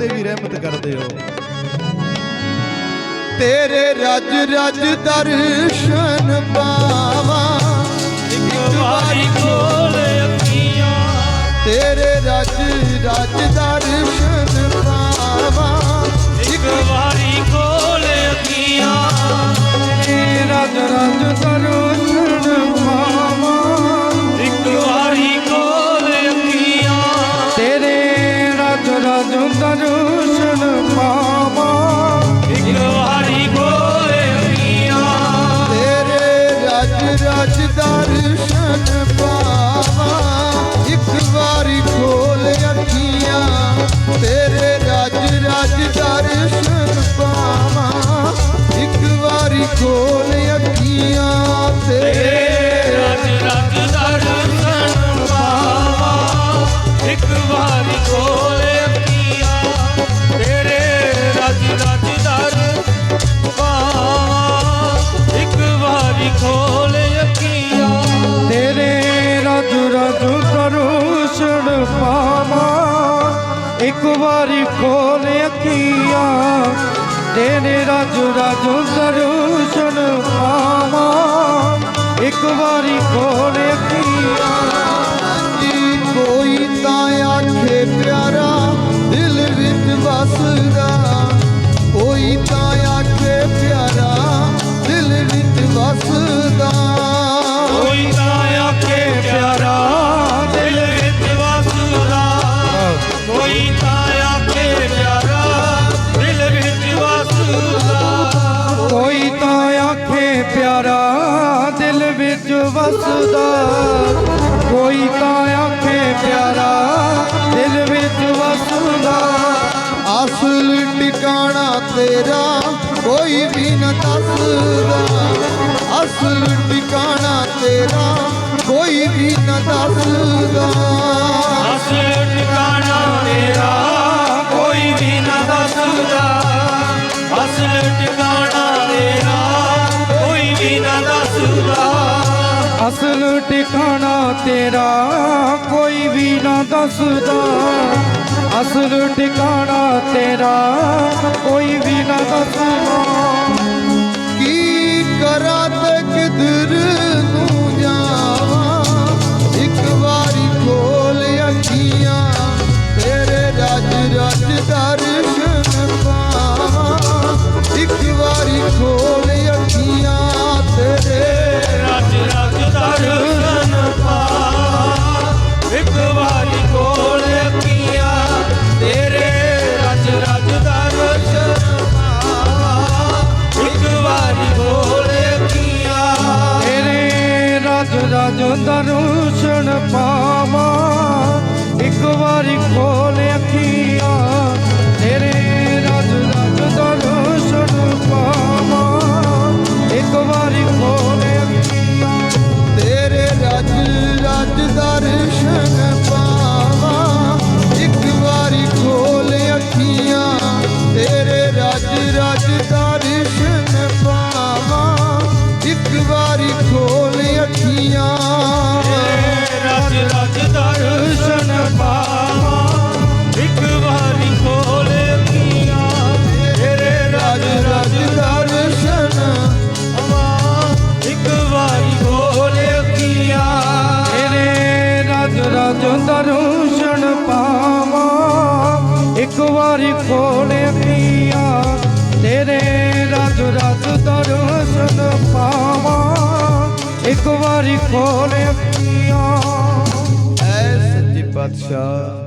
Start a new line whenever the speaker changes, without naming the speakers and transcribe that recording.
ਤੇ ਵੀ ਰਹਿਮਤ ਕਰਦੇ ਹੋ।
ਤੇਰੇ ਰਜ ਰਾਜ ਦਰਸ਼ਨ ਪਾਵਾ।
ਇੱਕ ਵਾਰੀ ਖੋਲ ਅੱਖੀਆਂ।
ਤੇਰੇ ਰਜ ਰਾਜ ਦਰਸ਼ਨ it
ਇੱਕ ਵਾਰੀ ਖੋਲ ਅੱਖੀਆਂ।
ਤੇਰੇ ਰਾਜੂ ਰਾਜੂ ਵਸਦਾ। ਕੋਈ ਤਾਂ ਆਖੇ ਪਿਆਰਾ, ਦਿਲ ਵਿੱਚ ਵਸਦਾ। ਅਸਲ ਟਿਕਾਣਾ ਤੇਰਾ, ਕੋਈ ਵੀ ਨਾ ਦੱਸਦਾ। ਅਸਲ ਟਿਕਾਣਾ ਤੇਰਾ, ਕੋਈ ਵੀ ਨਾ ਦੱਸਦਾ।
ਅਸਲ ਟਿਕਾਣਾ ਤੇਰਾ ਕੋਈ ਵੀ ਨਾ ਦੱਸਦਾ। ਅਸਲ ਟਿਕਾਣਾ ਤੇਰਾ ਕੋਈ ਵੀ ਨਾ ਦੱਸਦਾ।
જોતો ਇੱਕ ਵਾਰੀ ਖੋਲ ਪੀਆਂ ਐ ਸੱਚੇ ਪਾਤਸ਼ਾਹ।